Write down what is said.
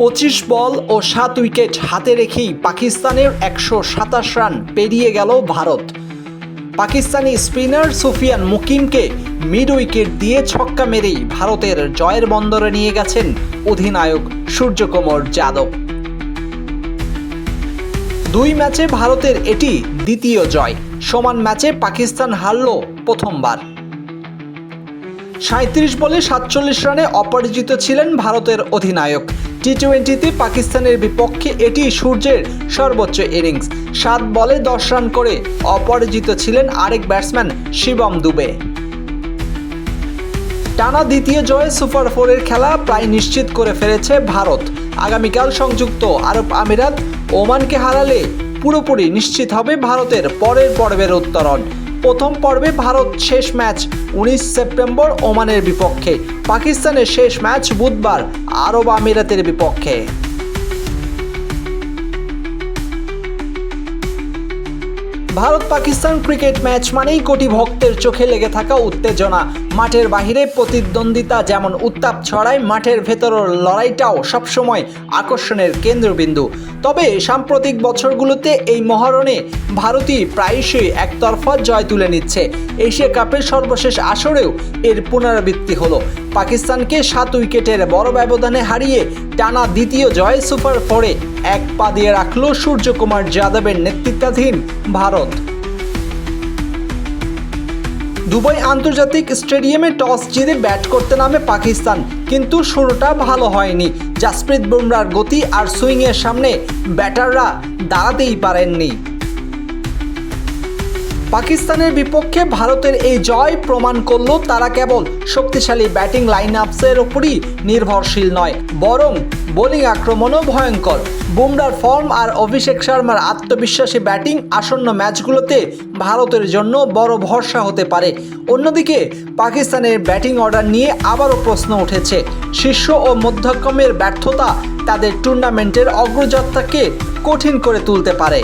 পঁচিশ বল ও সাত উইকেট হাতে রেখেই পাকিস্তানের একশো সাতাশ রান পেরিয়ে গেল ভারত। পাকিস্তানি স্পিনার সুফিয়ান মুকিমকে মিড উইকেট দিয়ে ছক্কা মেরেই ভারতের জয়ের বন্দরে নিয়ে গেছেন অধিনায়ক সূর্যকুমার যাদব। দুই ম্যাচে ভারতের এটি দ্বিতীয় জয়। সমান ম্যাচে পাকিস্তান হারল প্রথমবার। সাঁত্রিশ বলে সাতচল্লিশ রানে অপরাজিত ছিলেন ভারতের অধিনায়ক। টি টোয়েন্টিতে পাকিস্তানের বিপক্ষে এটি সূর্যের সর্বোচ্চ ইনিংস সাত বলে দশ রান করে অপরাজিত ছিলেন আরেক ব্যাটসম্যান শিবম দুবে। টানা দ্বিতীয় জয়ে সুপার ফোরের খেলা প্রায় নিশ্চিত করে ফেলেছে ভারত। আগামীকাল সংযুক্ত আরব আমিরাত ওমানকে হারালে পুরোপুরি নিশ্চিত হবে ভারতের পরের পর্বের উত্তরণ। প্রথম পর্বে ভারত শেষ ম্যাচ উনিশ সেপ্টেম্বর ওমানের বিপক্ষে। পাকিস্তানের শেষ ম্যাচ বুধবার আরব আমিরাতের বিপক্ষে। ভারত পাকিস্তান ক্রিকেট ম্যাচ মানেই কোটি ভক্তের চোখে লেগে থাকা উত্তেজনা। মাঠের বাহিরে প্রতিদ্বন্দ্বিতা যেমন উত্তাপ ছড়ায়, মাঠের ভেতরের লড়াইটাও সবসময় আকর্ষণের কেন্দ্রবিন্দু। তবে সাম্প্রতিক বছরগুলোতে এই মহারণে ভারতই প্রায়শই একতরফা জয় তুলে নিচ্ছে। এশিয়া কাপের সর্বশেষ আসরেও এর পুনরাবৃত্তি হলো। পাকিস্তানকে সাত উইকেটের বড় ব্যবধানে হারিয়ে টানা দ্বিতীয় জয় সুপার ফোরে এক পা দিয়ে রাখল সূর্যকুমার যাদবের নেতৃত্বাধীন ভারত। দুবাই আন্তর্জাতিক স্টেডিয়ামে টস জিতে ব্যাট করতে নামে পাকিস্তান, কিন্তু শুরুটা ভালো হয়নি। জাসপ্রীত বুমরার গতি আর সুইংয়ের সামনে ব্যাটাররা দাঁড়াতেই পারেননি। পাকিস্তানের বিপক্ষে ভারতের এই জয় প্রমাণ করল তারা কেবল শক্তিশালী ব্যাটিং লাইন আপসের ওপরই নির্ভরশীল নয়, বরং বোলিং আক্রমণও ভয়ঙ্কর। বুমরার ফর্ম আর অভিষেক শর্মার আত্মবিশ্বাসী ব্যাটিং আসন্ন ম্যাচগুলোতে ভারতের জন্য বড় ভরসা হতে পারে। অন্যদিকে, পাকিস্তানের ব্যাটিং অর্ডার নিয়ে আবারও প্রশ্ন উঠেছে। শীর্ষ ও মধ্যক্রমের ব্যর্থতা তাদের টুর্নামেন্টের অগ্রযাত্রাকে কঠিন করে তুলতে পারে।